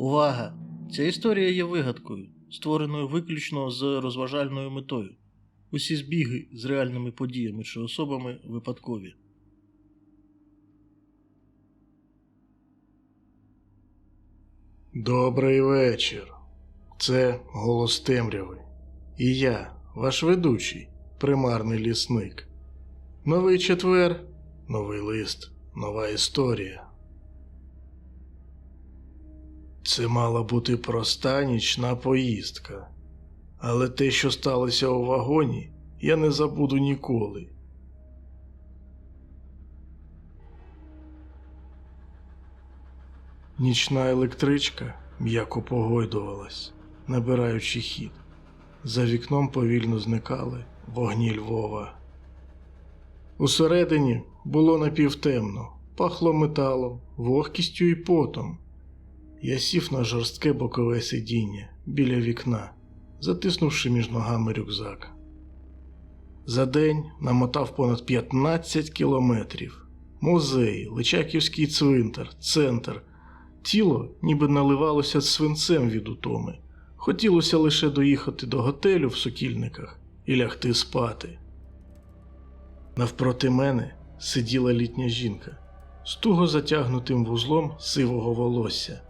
Увага! Ця історія є вигадкою, створеною виключно з розважальною метою. Усі збіги з реальними подіями чи особами випадкові. Добрий вечір. Це голос темряви. І я, ваш ведучий, примарний лісник. Новий четвер, новий лист, нова історія. Це мала бути проста нічна поїздка. Але те, що сталося у вагоні, я не забуду ніколи. Нічна електричка м'яко погойдувалась, набираючи хід. За вікном повільно зникали вогні Львова. Усередині було напівтемно, пахло металом, вогкістю і потом. Я сів на жорстке бокове сидіння біля вікна, затиснувши між ногами рюкзак. За день намотав понад 15 кілометрів. Музей, Личаківський цвинтар, центр. Тіло ніби наливалося свинцем від утоми. Хотілося лише доїхати до готелю в сокільниках і лягти спати. Навпроти мене сиділа літня жінка з туго затягнутим вузлом сивого волосся.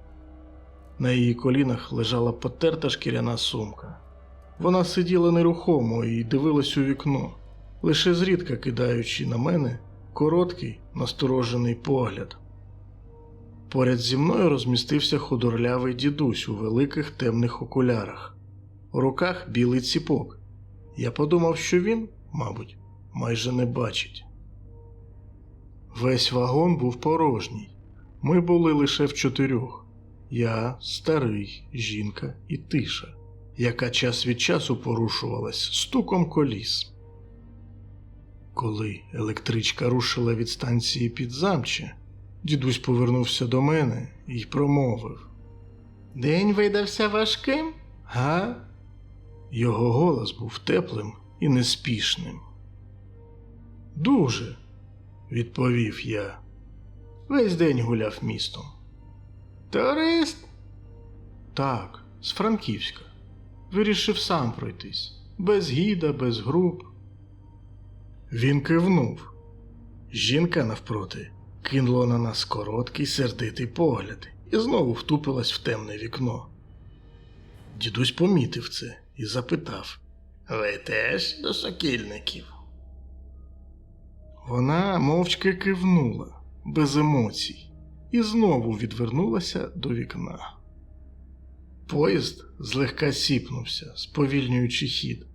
На її колінах лежала потерта шкіряна сумка. Вона сиділа нерухомо і дивилась у вікно, лише зрідка кидаючи на мене короткий насторожений погляд. Поряд зі мною розмістився худорлявий дідусь у великих темних окулярах, у руках білий ціпок. Я подумав, що він, мабуть, майже не бачить. Весь вагон був порожній. Ми були лише в чотирьох: я, старий, жінка і тиша, яка час від часу порушувалась стуком коліс. Коли електричка рушила від станції під замче, Дідусь повернувся до мене і промовив День видався важким, га? Його голос був теплим і неспішним. Дуже, відповів я. Весь день гуляв містом. Турист? Так, з Франківська. Вирішив сам пройтись, без гіда, без груп. Він кивнув. Жінка навпроти кинула на нас короткий сердитий погляд і знову втупилась в темне вікно. Дідусь помітив це і запитав Ви теж до сокільників? Вона мовчки кивнула, без емоцій, і знову відвернулася до вікна. Поїзд злегка сіпнувся, сповільнюючи хід,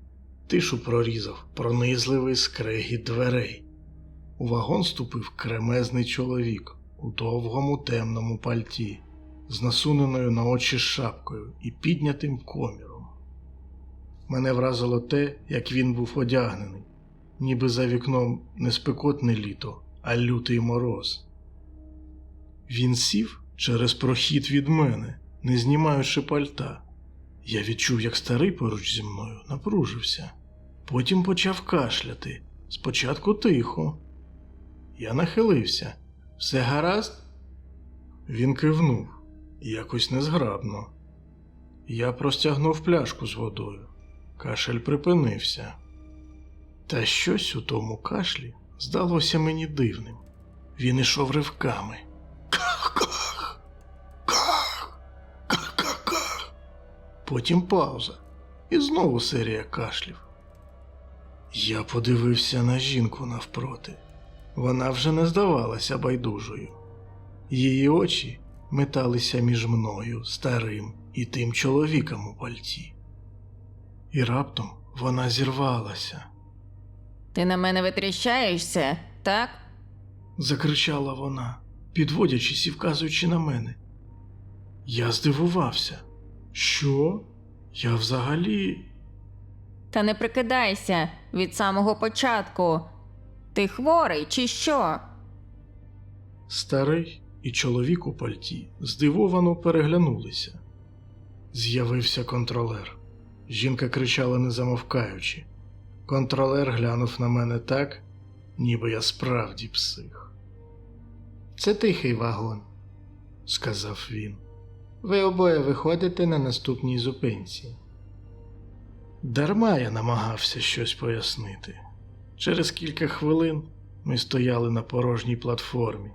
тишу прорізав пронизливий скрегіт дверей. У вагон ступив кремезний чоловік у довгому темному пальті, з насуненою на очі шапкою і піднятим коміром. Мене вразило те, як він був одягнений, ніби за вікном не спекотне літо, а лютий мороз. Він сів через прохід від мене, не знімаючи пальта. Я відчув, як старий поруч зі мною напружився. Потім почав кашляти. Спочатку тихо. Я нахилився. Все гаразд? Він кивнув, якось незграбно. Я простягнув пляшку з водою. Кашель припинився. Та щось у тому кашлі здалося мені дивним. Він ішов ривками. Потім пауза. І знову серія кашлів. Я подивився на жінку навпроти. Вона вже не здавалася байдужою. Її очі металися між мною, старим і тим чоловіком у пальті. І раптом вона зірвалася, Ти на мене витріщаєшся, так? закричала вона, підводячись і вказуючи на мене. Я здивувався. Що? Я взагалі. Та не прикидайся від самого початку. Ти хворий чи що? Старий і чоловік у пальті здивовано переглянулися. З'явився контролер. Жінка кричала не замовкаючи. Контролер глянув на мене так, ніби я справді псих. Це тихий вагон, сказав він. Ви обоє виходите на наступній зупинці. Дарма я намагався щось пояснити. Через кілька хвилин ми стояли на порожній платформі.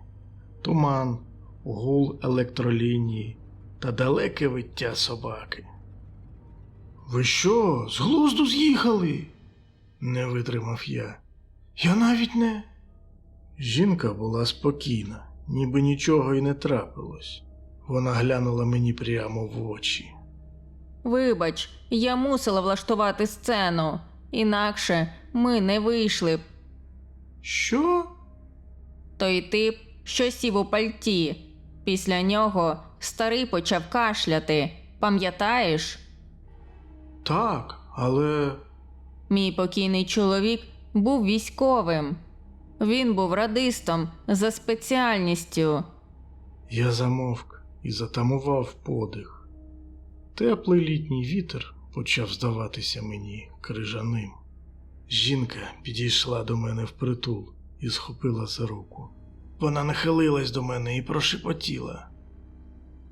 Туман, гул електролінії та далеке виття собаки. Ви що, з глузду з'їхали? не витримав я. Я навіть не. Жінка була спокійна, ніби нічого й не трапилось. Вона глянула мені прямо в очі. Вибач, я мусила влаштувати сцену, інакше ми не вийшли б. Що? Той тип, що сів у пальті. Після нього старий почав кашляти. Пам'ятаєш? Так, але. Мій покійний чоловік був військовим. Він був радистом за спеціальністю. Я замовк і затамував подих. Теплий літній вітер почав здаватися мені крижаним. Жінка підійшла до мене впритул і схопила за руку. Вона нахилилась до мене і прошепотіла.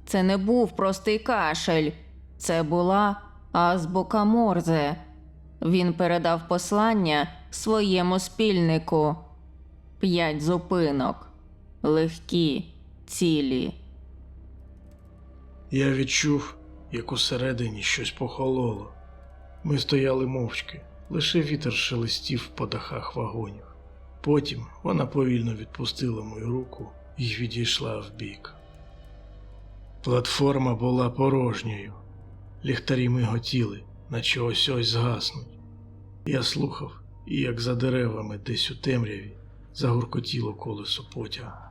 Це не був простий кашель, це була азбука Морзе. Він передав послання своєму спільнику. П'ять зупинок. Легкі, цілі. Я відчув, як усередині щось похололо. Ми стояли мовчки, лише вітер шелестів по дахах вагонів. Потім вона повільно відпустила мою руку і відійшла вбік. Платформа була порожньою. Ліхтарі миготіли, наче ось ось згаснуть. Я слухав, і як за деревами десь у темряві загуркотіло колесо потяга.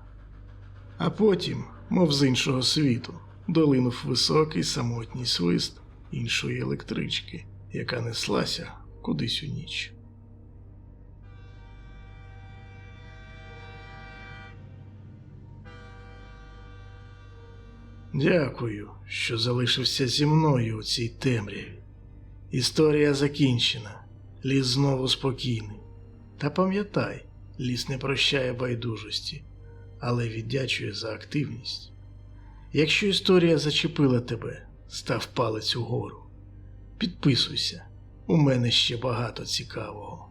А потім, мов з іншого світу, долинув високий самотній свист іншої електрички, яка неслася кудись у ніч. Дякую, що залишився зі мною у цій темряві. Історія закінчена, ліс знову спокійний. Та пам'ятай, ліс не прощає байдужості, але віддячує за активність. Якщо історія зачепила тебе, став палець угору. Підписуйся, у мене ще багато цікавого.